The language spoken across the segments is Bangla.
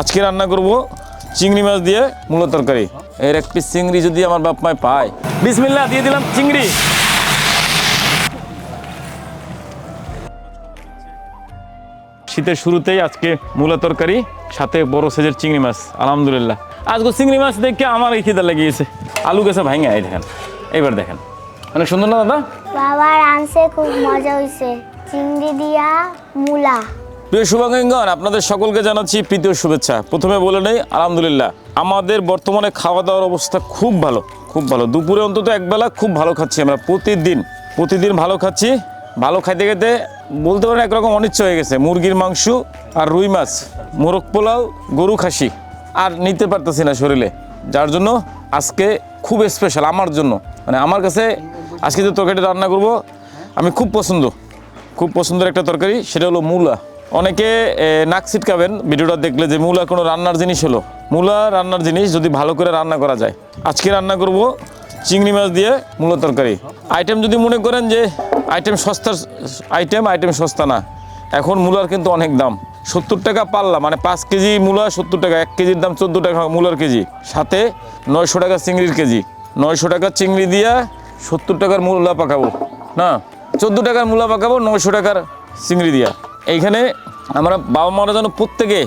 আজকে রান্না করব চিংড়ি মাছ দিয়ে মূলো তরকারি। এর এক পিস চিংড়ি যদি আমার বাপ মায় পায়। বিসমিল্লাহ, দিয়ে দিলাম চিংড়ি। শীতের শুরুতেই আজকে মূলা তরকারি, সাথে বড় সাইজের চিংড়ি মাছ, আলহামদুলিল্লাহ। আজকে চিংড়ি মাছ দেখে আমার এই খিদা লেগেছে। আলু গেছে ভাঙে, এই দেখেন এবার দেখেন। অনেক সুন্দর না দাদা? বাবা রানছে খুব মজা হইছে। চিংড়ি দিয়া মূলা। প্রিয় শুভাঙ্গন আপনাদের সকলকে জানাচ্ছি প্রীতীয় শুভেচ্ছা। প্রথমে বলে নেই, আলহামদুলিল্লাহ, আমাদের বর্তমানে খাওয়া দাওয়ার অবস্থা খুব ভালো খুব ভালো। দুপুরে অন্তত একবেলা খুব ভালো খাচ্ছি আমরা প্রতিদিন প্রতিদিন ভালো খাচ্ছি। ভালো খাইতে খেতে বলতে পারেন একরকম অনিচ্ছা হয়ে গেছে। মুরগির মাংস আর রুই মাছ, মোরগ পোলাও, গরু খাসি আর নিতে পারতেছি না শরীরে। যার জন্য আজকে খুব স্পেশাল আমার জন্য। মানে আমার কাছে আজকে যে তরকারিটা রান্না করব, আমি খুব পছন্দ, খুব পছন্দের একটা তরকারি, সেটা হলো মূলা। অনেকে নাক ছিটকাবেন, ভিডিওটা দেখলে যে মূলা কোনো রান্নার জিনিস হলো। মূলা রান্নার জিনিস যদি ভালো করে রান্না করা যায়। আজকে রান্না করব চিংড়ি মাছ দিয়ে মূলা তরকারি। আইটেম যদি মনে করেন যে আইটেম সস্তার, আইটেম আইটেম সস্তা না। এখন মূলার কিন্তু অনেক দাম। সত্তর টাকা পাল্লা মানে পাঁচ কেজি মূলা সত্তর টাকা, এক কেজির দাম চোদ্দ টাকা মূলার কেজি। সাথে নয়শো টাকা চিংড়ির কেজি। নয়শো টাকা চিংড়ি দিয়া সত্তর টাকার মূলা পাকাবো, না? চোদ্দ টাকার মূলা পাকাবো, নয়শো টাকার চিংড়ি দিয়া। এইখানে আমরা বাবা মারা যেন প্রত্যেকে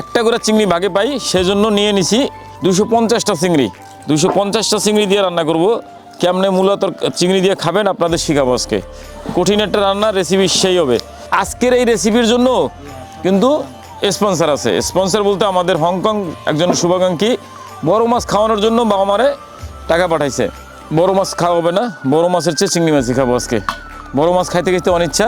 একটা করে চিংড়ি ভাগে পাই, সেজন্য নিয়ে নিছি দুশো পঞ্চাশটা চিংড়ি। দুশো পঞ্চাশটা চিংড়ি দিয়ে রান্না করব। কেমনে মূলত চিংড়ি দিয়ে খাবেন আপনাদের শিখাবো আজকে। কঠিন একটা রান্না রেসিপি সেই হবে। আজকের এই রেসিপির জন্য কিন্তু স্পন্সর আছে। স্পন্সর বলতে আমাদের হংকং একজন শুভাকাঙ্ক্ষী, বড় মাছ খাওয়ানোর জন্য বাবা মারে টাকা পাঠাইছে। বড় মাছ খাওয়াবে না, বড় মাছের চেয়ে চিংড়ি মাছই খাব আজকে। বড় মাছ খাইতে খাইতে অনিচ্ছা।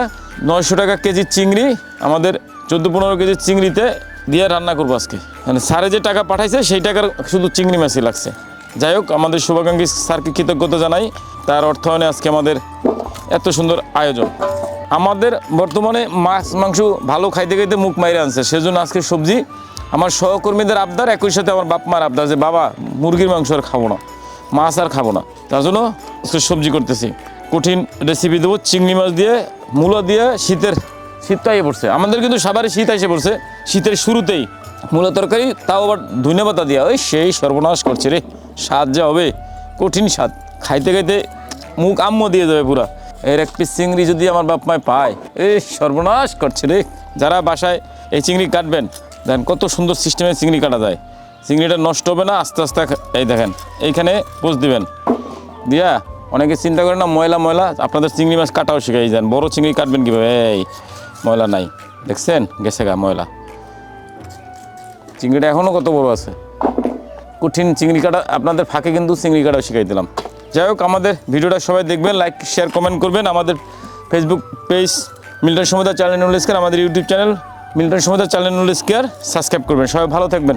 নয়শো টাকা কেজির চিংড়ি, আমাদের চোদ্দ পনেরো কেজির চিংড়িতে দিয়ে রান্না করব আজকে। মানে স্যারে যে টাকা পাঠাইছে, সেই টাকার শুধু চিংড়ি মাছই লাগছে। যাই হোক, আমাদের শুভাকাঙ্ক্ষী স্যারকে কৃতজ্ঞতা জানাই। তার অর্থায়নে আজকে আমাদের এত সুন্দর আয়োজন। আমাদের বর্তমানে মাছ, মাংস ভালো খাইতে খাইতে মুখ মাইরে আনছে। সেজন্য আজকে সবজি আমার সহকর্মীদের আবদার, একই সাথে আমার বাপ মার আবদার যে, বাবা, মুরগির মাংস আর খাব না। মাছ আর খাব না। তার জন্য সবজি করতেছি। কঠিন রেসিপি দেবো, চিংড়ি মাছ দিয়ে, মূলো দিয়ে শীতের, শীতটা এসে পড়ছে। আমাদের কিন্তু সবারই শীত এসে পড়ছে, শীতের শুরুতেই। মূলো তরকারি, তাও আবার ধনে পাতা দিয়া। ওই সেই সর্বনাশ করছে রে, স্বাদ যা হবে, কঠিন স্বাদ। খাইতে খাইতে মুখ আম্ম দিয়ে যাবে পুরা। এর এক পিস চিংড়ি যদি আমার বাপ মায় পায় এই সর্বনাশ করছে রে। যারা বাসায় এই চিংড়ি কাটবেন, দেখেন কত সুন্দর সিস্টেমে চিংড়ি কাটা যায়। চিংড়িটা নষ্ট হবে না, আস্তে আস্তে এই দেখেন, এইখানে পোষ দিবেন। দিয়া অনেকে চিন্তা করেন না, ময়লা ময়লা, আপনাদের চিংড়ি মাছ কাটাও শিখাই যান বড় চিংড়ি কাটবেন কীভাবে? এই, ময়লা নাই। দেখছেন? গেছে গা ময়লা। চিংড়িটা এখনও কত বড় আছে? কঠিন চিংড়ি কাটা, আপনাদের ফাঁকে কিন্তু চিংড়ি কাটাও শিখাই দিলাম। যাই হোক, আমাদের ভিডিওটা সবাই দেখবেন, লাইক, শেয়ার, কমেন্ট করবেন। আমাদের Facebook page Milton Samuda channel null square আমাদের YouTube channel Milton Samuda channel null square subscribe করবেন। সবাই ভালো থাকবেন।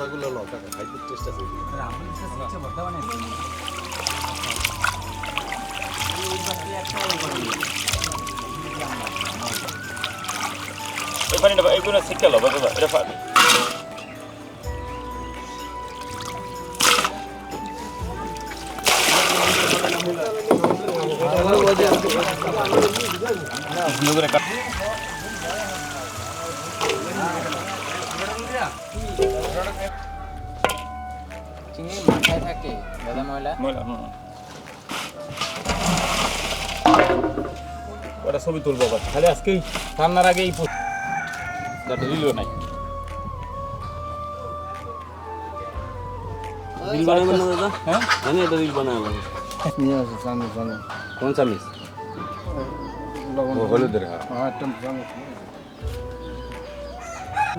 সৌরভে তাহলে এই পানিটা এইগুলো শিক্ষা লব এটা পানি দাদা ময়লা ময়লা, হুম। ওটা ছবি তুলবো আবার খালি আজকেই রান্নার আগে এই রিল নাই রিল বানাবেন না দাদা হ্যাঁ জানি এটা রিল বানাবেন নিয়ে আসে সামনে সামনে কোন চামিচ হলুদের হ্যাঁ।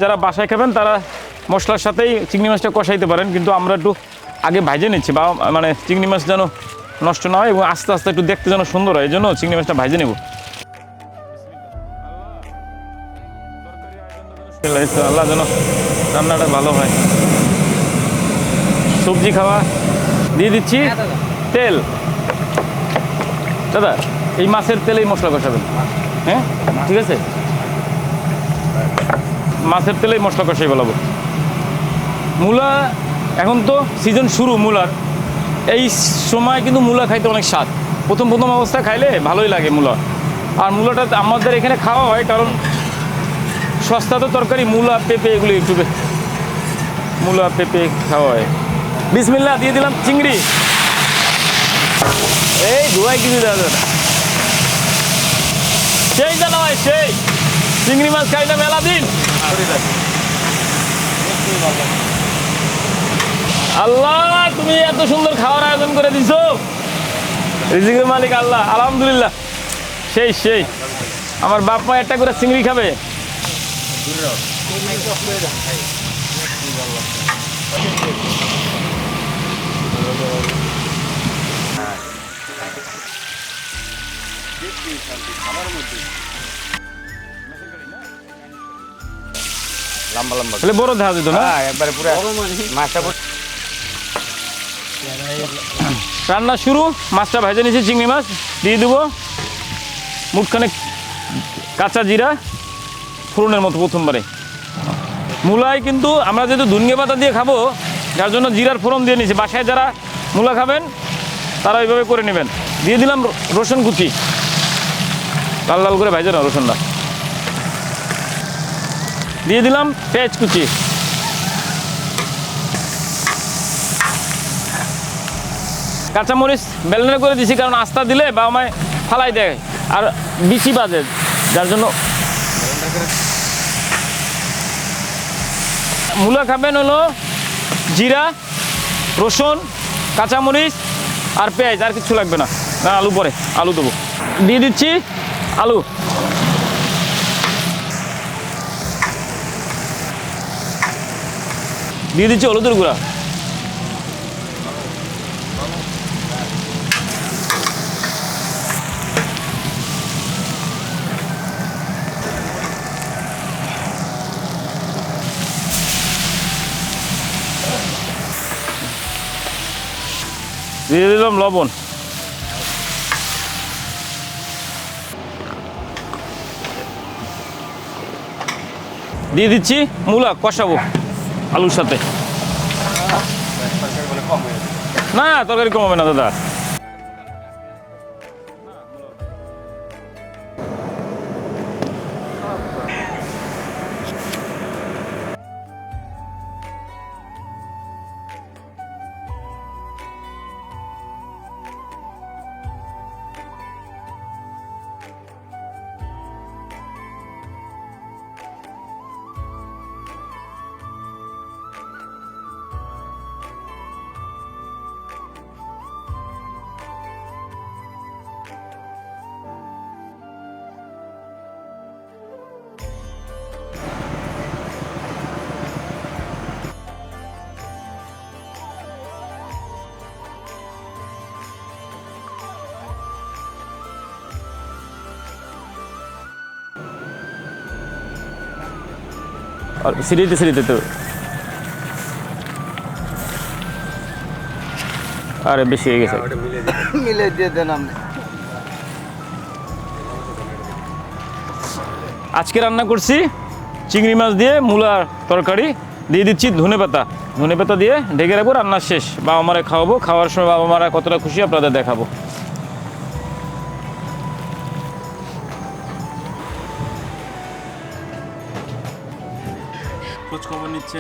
যারা বাসায় খাবেন তারা মশলার সাথেই চিংড়ি মাছটা কষাইতে পারেন কিন্তু আমরা একটু আগে ভাজে নিচ্ছি বা মানে চিংড়ি মাছ যেন নষ্ট না হয় এবং আস্তে আস্তে একটু দেখতে যেন সুন্দর হয় এই জন্য চিংড়ি মাছটা ভাজে নেব। আল্লাহ যেন রান্নাটা ভালো হয়। সবজি খাওয়া দিয়ে দিচ্ছি। তেল। দাদা এই মাছের তেলেই মশলা কষাবেন। হ্যাঁ? ঠিক আছে? মাছের তেলেই মশলা কষাই বলাবো মূলা এখন তো সিজন শুরু মূলার। এই সময় কিন্তু মূলা খাইতে অনেক স্বাদ। প্রথম প্রথম অবস্থা খাইলে ভালোই লাগে মূলা। আর মূলাটা আমাদের এখানে খাওয়া হয় কারণ সস্তা তো তরকারি, মূলা, পেঁপে এগুলো একটু মূলা, পেঁপে খাওয়া হয়। বিসমিল্লা দিয়ে দিলাম চিংড়ি। এই ধোয়াই কিছু না। সেই জানা হয়, সেই। চিংড়ি মাছ খাই না মেলা দিন। আল্লাহ তুমি এত সুন্দর খাওয়ার আয়োজন করে দিছো। রিজিকের মালিক আল্লাহ আলহামদুলিল্লাহ। সেই সেই। আমার বাপ মা একটা করে চিংড়ি খাবে। লম্বা লম্বা তাহলে বড় দেখা যেত না? একবারে পুরো মাছটা পুরো রান্না শুরু, মাছটা ভেজে নিয়েছি, চিংড়ি মাছ দিয়ে দেবো। মুখখানে কাঁচা জিরা, ফোড়নের মতো প্রথমবারে। মূলায় কিন্তু আমরা যেহেতু ধুনগে পাতা দিয়ে খাব, যার জন্য জিরার ফোড়ন দিয়ে নিয়েছি। বাসায় যারা মূলা খাবেন, তারা ওইভাবে করে নেবেন। দিয়ে দিলাম রসুন কুচি। লাল লাল করে ভেজে না রসুনটা। দিয়ে দিলাম পেঁয়াজ কুচি। কাঁচামরিচ বেলনে করে দিছি, কারণ আস্তা দিলে বা আমায় ফালাই দেয়। আর বিচি বাজে, যার জন্য মূলা খাবেন হলো জিরা, রসুন, কাঁচামরিচ আর পেঁয়াজ, আর কিছু লাগবে না। না, আলু পরে, আলু দেবো। দিয়ে দিচ্ছি আলু। দিয়ে দিচ্ছি হলুদের গুঁড়া। দিয়ে দিলাম লবণ। দিয়ে দিচ্ছি মূলা কষাবো আলুর সাথে। না তরকারি কমাবে না দাদা। আর সিঁড়িতে সিঁড়িতে তো। আরে বেশি হয়ে গেছে। মিলে দিয়ে দেন আপনি। আজকে রান্না করছি চিংড়ি মাছ দিয়ে মূলার তরকারি। দিয়ে দিচ্ছি ধনে পাতা। ধনে পাতা দিয়ে ঢেকে রাখব রান্না শেষ। বাবা মারা খাওয়াবো। খাওয়ার সময় বাবা মারা কতটা খুশি আপনাদের দেখাবো। খোঁজ খবর নিচ্ছে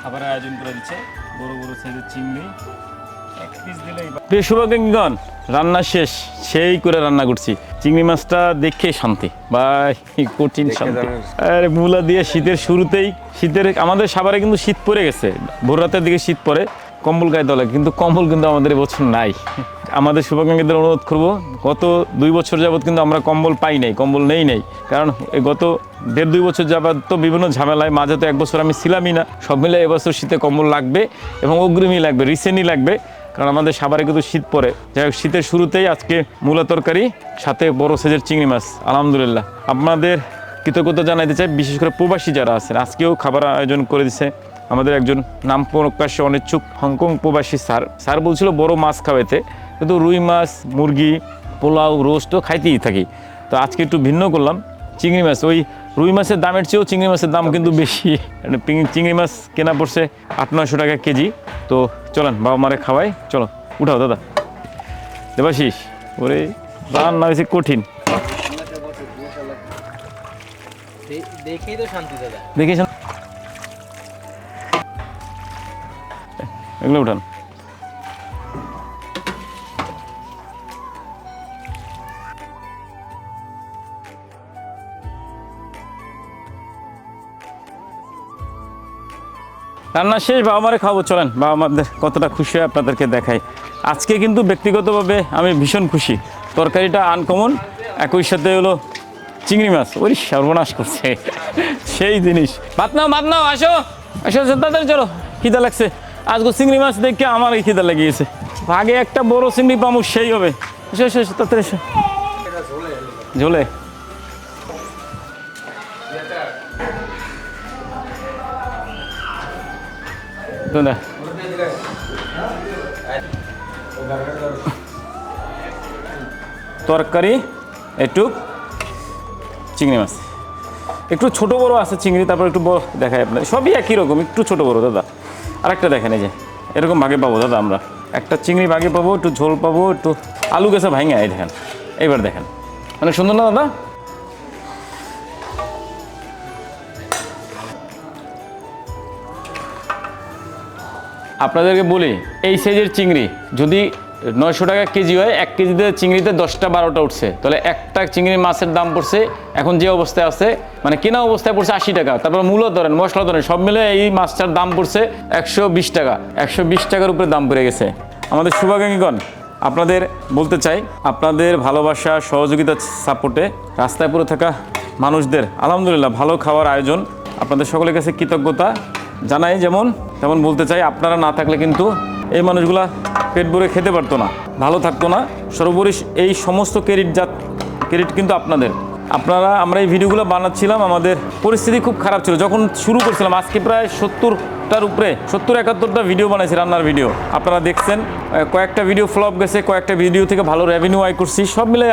খাবারের আয়োজন করে দিচ্ছে বড় বড় সাইজের চিংড়ি এক পিস দিলেই প্রিয় শুভাকাঙ্ক্ষীগণ রান্না শেষ সেই করে রান্না করছি। চিংড়ি মাছটা দেখে শান্তি ভাই কঠিন শান্তি। আরে মূলা দিয়ে শীতের শুরুতেই শীতের আমাদের সাভারে কিন্তু শীত পড়ে গেছে। ভোর রাতের দিকে শীত পড়ে কম্বল গায়ে দলে কিন্তু কম্বল কিন্তু আমাদের এবছর নাই। আমাদের শুভাকাঙ্ক্ষীদের অনুরোধ করব, গত দুই বছর যাবত কিন্তু আমরা কম্বল পাই নাই, কম্বল নেই নাই। কারণ গত দেড় দুই বছর যাবত তো বিভিন্ন ঝামেলায়, মাঝে তো এক বছর আমি ছিলামই না। সব মিলে এবছর শীতে কম্বল লাগবে এবং অগ্রিমই লাগবে রিসেন্টই লাগবে। কারণ আমাদের সাভারে কিন্তু শীত পড়ে। যাই হোক, শীতের শুরুতেই আজকে মূলা তরকারি, সাথে বড় সাইজের চিংড়ি মাছ। আলহামদুলিল্লাহ। আপনাদের কৃতজ্ঞতা জানাইতে চাই, বিশেষ করে প্রবাসী যারা আছেন। আজকেও খাবার আয়োজন করে দিছে আমাদের একজন নাম প্রকাশ্যে অনিচ্ছুক হংকং প্রবাসী স্যার। স্যার বলছিল বড় মাছ খাওয়াইতে। কিন্তু রুই মাছ মুরগি পোলাও রোস্ট তো খাইতেই থাকি। তো আজকে একটু ভিন্ন করলাম চিংড়ি মাছ। ওই রুই মাছের দামের চেয়েও চিংড়ি মাছের দাম কিন্তু বেশি। মানে চিংড়ি মাছ কেনা পড়ছে আট নয়শো টাকা কেজি। তো চলেন বাবা মারে খাওয়াই। চলো উঠাও দাদা। দেবাশিস ওরে রান্না হয়েছে কঠিন। দে- দেখেই তো শান্তি দাদা। দেখিস এগুলো উঠান। রান্না শেষ বাবা মারে খাব চলেন বাবা মাদের কতটা খুশি হয় আপনাদেরকে দেখাই। আজকে কিন্তু ব্যক্তিগতভাবে আমি ভীষণ খুশি। তরকারিটা আনকমন একই সাথে হলো চিংড়ি মাছ। ওই সর্বনাশ করছে। সেই জিনিস। ভাত নাও ভাত নাও আসো। আসো তাড়াতাড়ি চলো। খিদা লাগছে। আজকে চিংড়ি মাছ দেখে আমার খিদা লেগেছে। আগে একটা বড় চিংড়ি পামু সেই হবে। এসো এসো, তাড়াতাড়ি এসো ঝোলে। দাদা তরকারি, একটু চিংড়ি মাছ। একটু ছোট বড় আছে চিংড়ি, তারপর একটু বড় দেখায় আপনার সবই একই রকম, একটু ছোট বড়, দাদা। আরেকটা দেখেন এই যে, এরকম ভাগে পাবো, দাদা, আমরা। একটা চিংড়ি ভাগে পাবো, একটু ঝোল পাবো, একটু আলু গেছে ভাঙে, এই দেখেন। এইবার দেখেন। অনেক সুন্দর না, দাদা? আপনাদেরকে বলি, এই সাইজের চিংড়ি, যদি নয়শো টাকা কেজি হয়, এক কেজিতে চিংড়িতে দশটা, বারোটা উঠছে। তাহলে একটা চিংড়ি মাছের দাম পড়ছে, এখন যে অবস্থায় আছে মানে কেনা অবস্থায় পড়ছে আশি টাকা। তারপর মূল্য ধরেন, মশলা ধরেন, সব মিলে এই মাছটার দাম পড়ছে একশো বিশ টাকা। একশো বিশ টাকার উপরে দাম পড়ে গেছে। আমাদের শুভাকাঙ্ক্ষীগণ, আপনাদের বলতে চাই, আপনাদের ভালোবাসা, সহযোগিতা, সাপোর্টে রাস্তায় পড়ে থাকা মানুষদের, আলহামদুলিল্লাহ, ভালো খাওয়ার আয়োজন। আপনাদের সকলের কাছে কৃতজ্ঞতা। জানাই যেমন, তেমন বলতে চাই, আপনারা না থাকলে কিন্তু এই মানুষগুলা পেট ভরে খেতে পারতো না, ভালো থাকতো না। সর্বোপরি এই সমস্ত ক্রেডিট জাত, ক্রেডিট কিন্তু আপনাদের। আপনারা, আমরা এই ভিডিওগুলো বানাচ্ছিলাম, আমাদের পরিস্থিতি খুব খারাপ ছিল। যখন শুরু করছিলাম, আজকে প্রায় সত্তরটার উপরে, সত্তর একাত্তরটা ভিডিও বানাইছি রান্নার ভিডিও আপনারা দেখছেন কয়েকটা ভিডিও ফ্লপ গেছে, কয়েকটা ভিডিও থেকে ভালো রেভিনিউ আয় করছি, সব মিলে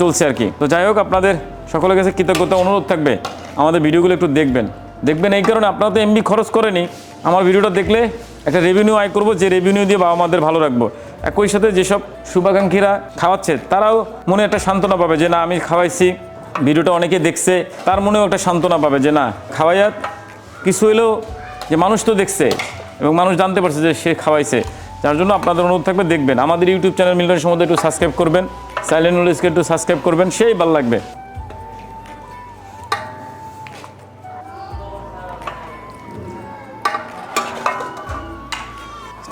চলছে আর কি। তো যাই হোক, আপনাদের সকলের কাছে কৃতজ্ঞতা, অনুরোধ থাকবে। আমাদের ভিডিওগুলো একটু দেখবেন। দেখবেন এই কারণে আপনারা তো এমবি খরচ করেনি। আমার ভিডিওটা দেখলে একটা রেভিনিউ আয় করব, যে রেভিনিউ দিয়ে বাবা মাদের ভালো রাখব। একই সাথে যেসব শুভাকাঙ্ক্ষীরা খাওয়াচ্ছে, তারাও মনে একটা সান্ত্বনা পাবে যে না, আমি খাওয়াইছি, ভিডিওটা অনেকে দেখছে, তার মনেও একটা সান্ত্বনা পাবে যে না, খাওয়াইয়া কিছু হলেও যে মানুষ তো দেখছে এবং মানুষ জানতে পারছে যে সে খাওয়াইছে। যার জন্য আপনাদের অনুরোধ থাকবে, দেখবেন। আমাদের ইউটিউব চ্যানেল মিলনের সম্বন্ধে একটু সাবস্ক্রাইব করবেন সাইলেন্ট নলেজকে একটু সাবস্ক্রাইব করবেন, সেই ভালো লাগবে।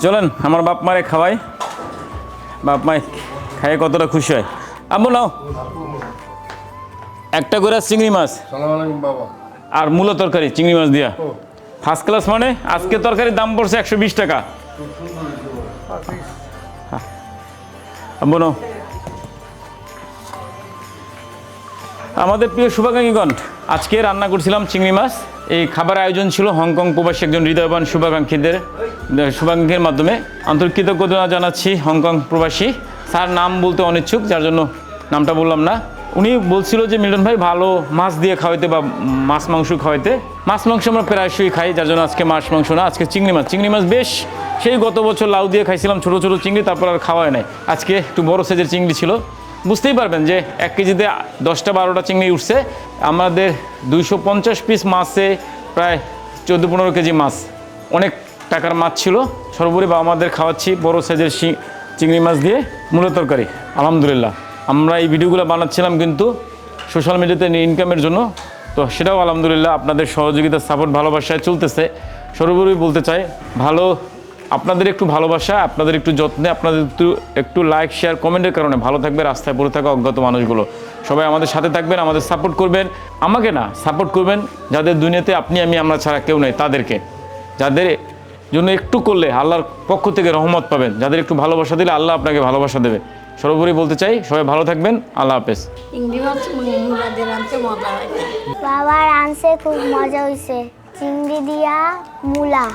চলেন আমার বাপ মারে খাওয়াই। বাপ মায় খাইয়ে কতটা খুশি হয়। আম্মু নাও। একটা করে চিংড়ি মাছ। আর মূলো তরকারি চিংড়ি মাছ দিয়া। ফার্স্ট ক্লাস মানে আজকে তরকারির দাম পড়ছে একশো বিশ টাকা। আম্মু নাও। আমাদের প্রিয় শুভাকাঙ্ক্ষীগণ, আজকে রান্না করছিলাম চিংড়ি মাছ। এই খাবার আয়োজন ছিল হংকং প্রবাসী একজন হৃদয়বান শুভাকাঙ্ক্ষীদের শুভাকাঙ্ক্ষীর মাধ্যমে। আন্তরিক কৃতজ্ঞতা জানাচ্ছি হংকং প্রবাসী। স্যার নাম বলতে অনিচ্ছুক, যার জন্য নামটা বললাম না। উনি বলছিল যে, মিলন ভাই, ভালো মাছ দিয়ে খাওয়াইতে বা মাছ মাংস খাওয়াইতে। মাছ মাংস আমরা প্রায়শই খাই, যার জন্য আজকে মাছ মাংস না, আজকে চিংড়ি মাছ। চিংড়ি মাছ বেশ, সেই গত বছর লাউ দিয়ে খাইছিলাম ছোটো ছোটো চিংড়ি, তারপর আর খাওয়া হয় নাই। আজকে একটু বড় সাইজের চিংড়ি ছিল। বুঝতেই পারবেন যে এক কেজিতে দশটা, বারোটা চিংড়ি উঠছে। আমাদের দুইশো পঞ্চাশ পিস মাছে প্রায় চোদ্দ, পনেরো কেজি মাছ। অনেক টাকার মাছ ছিল। সর্বোপরি বাবা আমাদের খাওয়াচ্ছি বড় সাইজের চিংড়ি মাছ দিয়ে মূল তরকারি। আলহামদুলিল্লাহ। আমরা এই ভিডিওগুলো বানাচ্ছিলাম কিন্তু সোশ্যাল মিডিয়াতে ইনকামের জন্য। তো সেটাও আলহামদুলিল্লাহ আপনাদের সহযোগিতা সাপোর্ট ভালোবাসায় চলতেছে। সর্বোপরি বলতে চাই, ভালো আপনাদের একটু ভালোবাসা আপনাদের একটু যত্নে আপনাদের একটু একটু লাইক শেয়ার কমেন্টের কারণে ভালো থাকবে রাস্তায় পড়ে থাকা অজ্ঞাত মানুষগুলো। সবাই আমাদের সাথে থাকবেন আমাদের সাপোর্ট করবেন। আমাকে না সাপোর্ট করবেন যাদের দুনিয়াতে আপনি আমি আমরা ছাড়া কেউ নেই তাদেরকে। যাদের জন্য একটু করলে আল্লাহর পক্ষ থেকে রহমত পাবেন। যাদের একটু ভালোবাসা দিলে আল্লাহ আপনাকে ভালোবাসা দেবে। সর্বোপরি বলতে চাই সবাই ভালো থাকবেন আল্লাহ হাফেজ। বাবার আনছে খুব মজা হয়েছে চিংড়ি দিয়া মূলা।